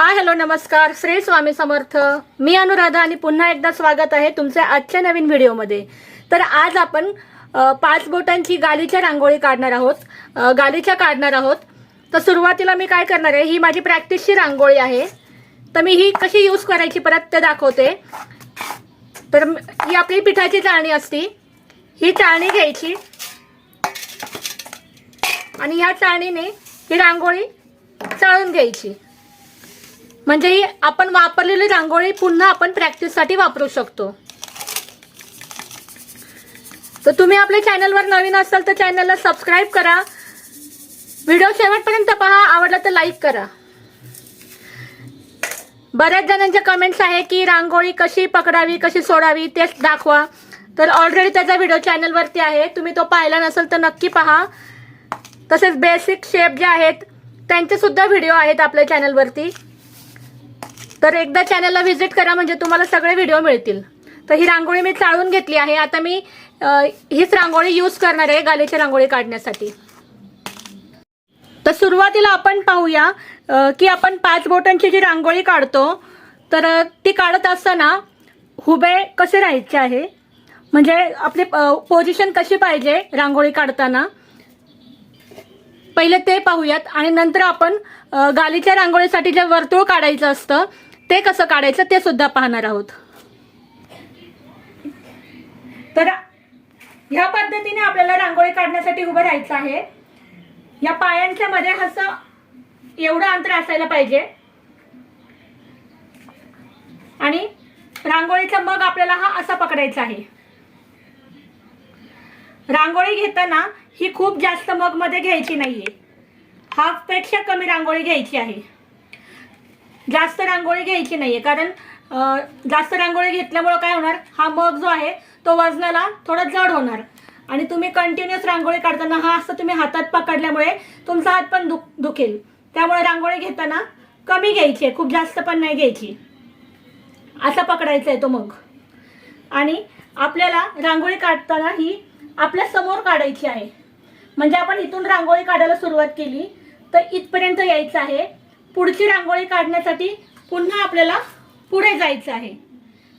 हा हॅलो नमस्कार. श्री स्वामी समर्थ. मी अनुराधा आणि पुन्हा एकदा स्वागत आहे तुमच्या आजच्या नवीन व्हिडिओमध्ये. तर आज आपण पाच बोटांची गालीच्या रांगोळी काढणार आहोत. गालीच्या काढणार आहोत. तर सुरुवातीला मी काय करणार आहे ही माझी प्रॅक्टिसची रांगोळी आहे. तर मी ही कशी यूज करायची परत ते दाखवते. तर ही आपली पिठाची चाळणी असती. ही चाळणी घ्यायची. आणि ह्या चाळणीने ही रांगोळी चाळून घ्यायची. म्हणजे ही आपण वापरलेली रांगोळी पुन्हा आपण प्रॅक्टिससाठी वापरू शकतो. तर तुम्ही आपल्या चॅनलवर नवीन असाल तर चॅनलला सबस्क्राईब करा. व्हिडिओ शेवटपर्यंत पहा. आवडला तर लाईक करा. बऱ्याच जणांचे कमेंट्स आहे की रांगोळी कशी पकडावी कशी सोडावी तेच दाखवा. तर ऑलरेडी त्याचा व्हिडिओ चॅनलवरती आहे. तुम्ही तो पाहिला नसेल तर नक्की पहा. तसेच बेसिक शेप जे आहेत त्यांचे सुद्धा व्हिडिओ आहेत आपल्या चॅनलवरती तर एकदा चॅनलला व्हिजिट करा म्हणजे तुम्हाला सगळे व्हिडिओ मिळतील. तर ही रांगोळी मी चाळून घेतली आहे. आता मी हीच रांगोळी यूज करणार आहे गालीची रांगोळी काढण्यासाठी. तर सुरुवातीला आपण पाहूया की आपण पाच बोटांची जी रांगोळी काढतो तर ती काढत असताना हुबे कसे राहायचे आहे? म्हणजे आपली पोझिशन कशी पाहिजे रांगोळी काढताना? पहिले ते पाहूयात. आणि नंतर आपण गालीच्या रांगोळीसाठी जे वर्तुळ काढायचं असतं ते कसं काढायचं ते सुद्धा पाहणार आहोत. तर ह्या पद्धतीने आपल्याला रांगोळी काढण्यासाठी उभं राहायचं आहे. या पायांच्या मध्ये असं एवढं अंतर असायला पाहिजे. आणि रांगोळीचा मग आपल्याला हा असा पकडायचा आहे. रांगोळी घेताना ही खूप जास्त मग मध्ये घ्यायची नाहीये. हाफपेक्षा कमी रांगोळी घ्यायची आहे. जास्त रांगोळी घ्यायची नाहीये. कारण जास्त रांगोळी घेतल्यामुळं काय होणार? हा मग जो आहे तो वजनाला थोडा जड होणार. आणि तुम्ही कंटिन्युअस रांगोळी काढताना हा असं तुम्ही हातात पकडल्यामुळे तुमचा हात पण दुख दुखेल. त्यामुळे रांगोळी घेताना कमी घ्यायची आहे. खूप जास्त पण नाही घ्यायची. असा पकडायचा आहे तो मग. आणि आपल्याला रांगोळी काढताना ही आपल्यासमोर काढायची आहे. म्हणजे आपण इथून रांगोळी काढायला सुरुवात केली तर इथपर्यंत यायचं आहे. पुढची रांगोळी काढण्यासाठी पुन्हा आपल्याला पुढे जायचं आहे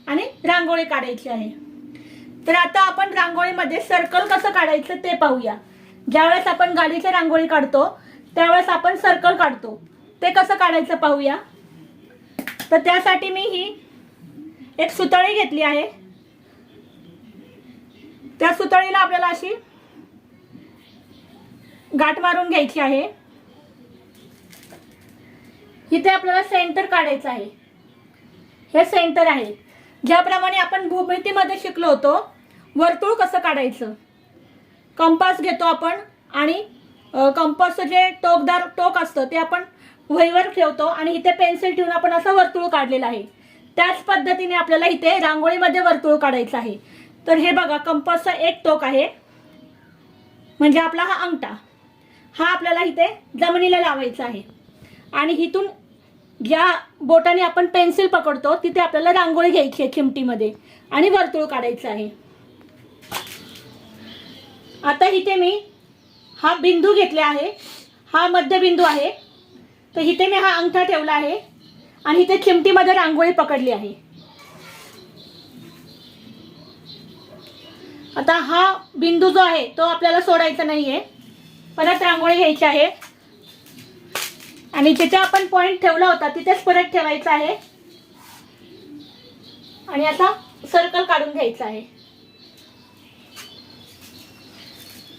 आणि रांगोळी काढायची आहे. तर आता आपण रांगोळीमध्ये सर्कल कसं काढायचं ते पाहूया. ज्यावेळेस आपण गाडीची रांगोळी काढतो त्यावेळेस आपण सर्कल काढतो. ते कसं काढायचं पाहूया. तर त्यासाठी मी ही एक सुतळी घेतली आहे. त्या सुतळीला आपल्याला अशी गाठ मारून घ्यायची आहे. इथे आपल्याला सेंटर काढायचं आहे. हे सेंटर आहे. ज्याप्रमाणे आपण भूमितीमध्ये शिकलो होतो वर्तुळ कसं काढायचं? कंपास घेतो आपण आणि कंपासचं जे टोकदार टोक असतं ते आपण वहीवर ठेवतो आणि इथे पेन्सिल ठेवून आपण असं वर्तुळ काढलेलं आहे. त्याच पद्धतीने आपल्याला इथे रांगोळीमध्ये वर्तुळ काढायचं आहे. तर हे बघा कंपासचा एक टोक आहे. म्हणजे आपला हा अंगठा. हा आपल्याला इथे जमिनीला लावायचा आहे. आणि इथून ज्या बोटाने आपण पेन्सिल पकडतो तिथे आपल्याला रांगोळी घ्यायची आहे चिमटीमध्ये आणि वर्तुळ काढायचं आहे. आता इथे मी हा बिंदू घेतले आहे हा मध्यबिंदू आहे. तर इथे मी हा अंगठा ठेवला आहे आणि इथे चिमटीमध्ये रांगोळी पकडली आहे. आता हा बिंदू जो आहे तो आपल्याला सोडायचा नाहीये. परत रांगोळी घ्यायची आहे. आणि जिथे आपण पॉइंट ठेवला होता तिथेच परत ठेवायचा आहे. आणि असा सर्कल काढून घ्यायचा आहे.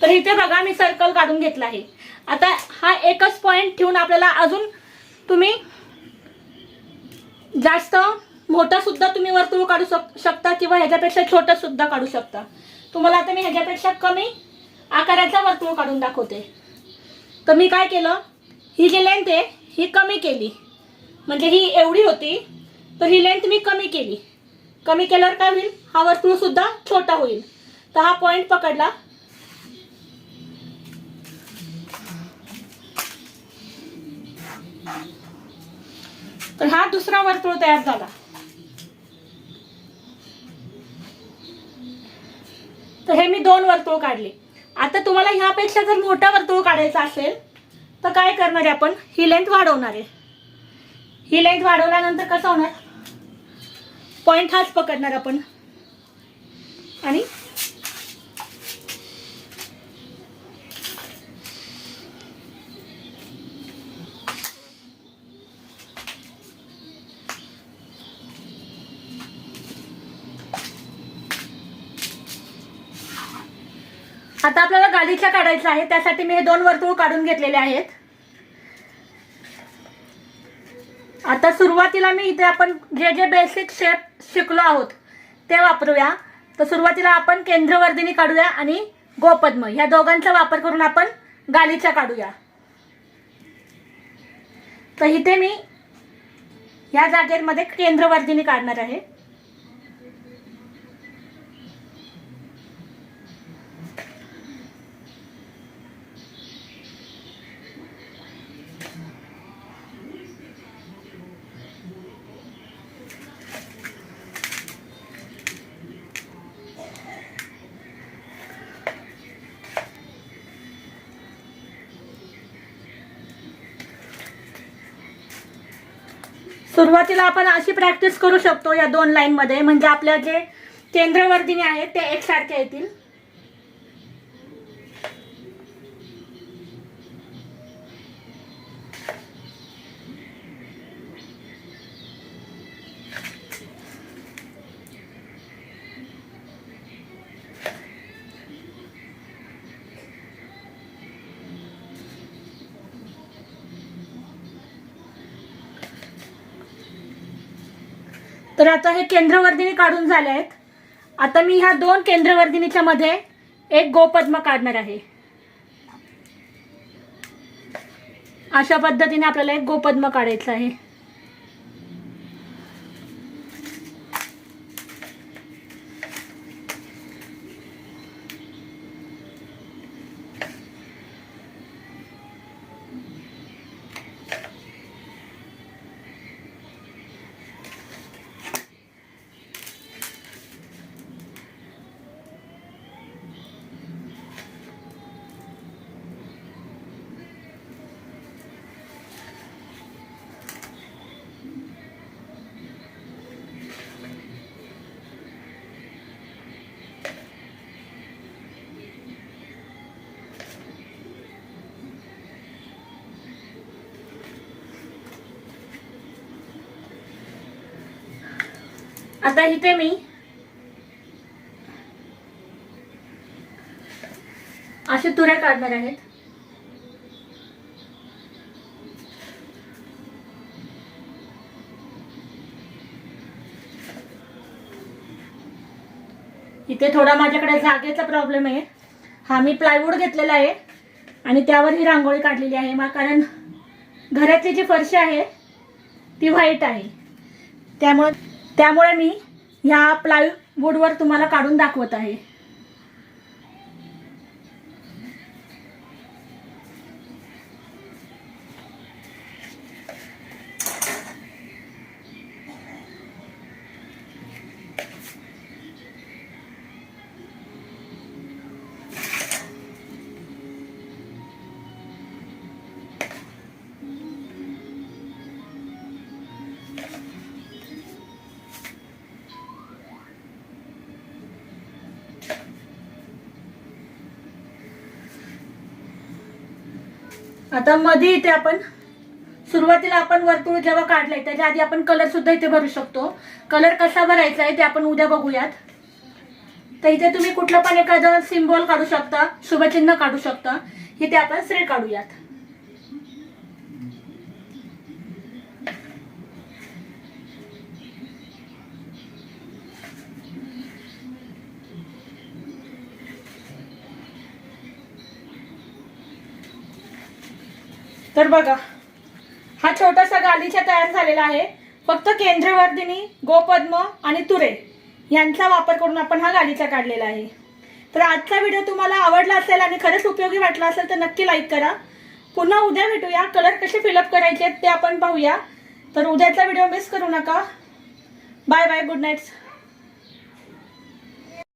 तर इथे बघा मी सर्कल काढून घेतला आहे. आता हा एकच पॉइंट ठेवून आपल्याला अजून तुम्ही जास्त मोठा सुद्धा तुम्ही वर्तुळ काढू शक शकता किंवा ह्याच्यापेक्षा छोटं सुद्धा काढू शकता. तुम्हाला आता मी ह्याच्यापेक्षा कमी आकाराचा वर्तुळ काढून दाखवते. तर मी काय केलं? ही जी लेंथ आहे ही कमी केली. म्हणजे ही एवढी होती तर ही लेंथ मी कमी केली. कमी केल्यावर काय होईल? हा वर्तुळ सुद्धा छोटा होईल. तर हा पॉइंट पकडला. तर हा दुसरा वर्तुळ तयार झाला. तर हे मी दोन वर्तुळ काढले. आता तुम्हाला ह्यापेक्षा जर मोठा वर्तुळ काढायचा असेल तर काय करणार आहे आपण? ही लेंथ वाढवणार आहे. ही लेंथ वाढवल्यानंतर कसं होणार? पॉईंट हाच पकडणार आपण. आणि आता आपल्याला गालीचा काढायचा आहे. त्यासाठी मी हे दोन वर्तुळ काढून घेतलेले आहेत. आता सुरुवातीला मी इथे आपण जे जे बेसिक शेप शिकलो आहोत ते वापरूया. तर सुरुवातीला आपण केंद्रवर्धिनी काढूया आणि गोपद्म. या दोघांचा वापर करून आपण गालीचा काढूया. तर इथे मी ह्या जागेमध्ये केंद्रवर्धिनी काढणार आहे. सुरुवातीला आपण अशी प्रॅक्टिस करू शकतो या दोन लाईनमध्ये म्हणजे आपल्या जे केंद्रवर्धिनी आहेत ते एकसारखे येतील. तर आता हे केंद्रवर्धिनी काढून झाले आहेत. आता मी ह्या दोन केंद्रवर्धिनीच्या मध्ये एक गोपद्म काढणार आहे. अशा पद्धतीने आपल्याला एक गोपद्म काढायचं आहे. आता इथे मी असे तुऱ्या काढणार आहेत. इथे थोडा माझ्याकडे जागेचा प्रॉब्लेम आहे. हा मी प्लायवूड घेतलेला आहे आणि त्यावर ही रांगोळी काढलेली आहे. कारण घरातली जी फरशी आहे ती व्हाईट आहे. त्यामुळे त्यामुळे मी ह्या प्लायवूडवर तुम्हाला काढून दाखवत आहे. आता मध्ये इथे आपण सुरुवातीला आपण वर्तुळ जेव्हा काढलंय त्याच्या आधी आपण कलर सुद्धा इथे भरू शकतो. कलर कसा भरायचा आहे ते आपण उद्या बघूयात. तर इथे तुम्ही कुठलं पण एखादं सिम्बॉल काढू शकता शुभचिन्ह काढू शकता. इथे आपण श्री काढूयात. तर बघा हा छोटासा गालीचा तयार झालेला आहे. फक्त केंद्रवर्धिनी गोपद्म आणि तुरे यांचा वापर करून आपण हा गालीचा काढलेला आहे. तर आजचा व्हिडिओ तुम्हाला आवडला असेल आणि खरंच उपयोगी वाटला असेल तर नक्की लाईक करा. पुन्हा उद्या भेटूया. कलर कसे फिलअप करायचे आहेत ते आपण पाहूया. तर उद्याचा व्हिडिओ मिस करू नका. Bye bye good night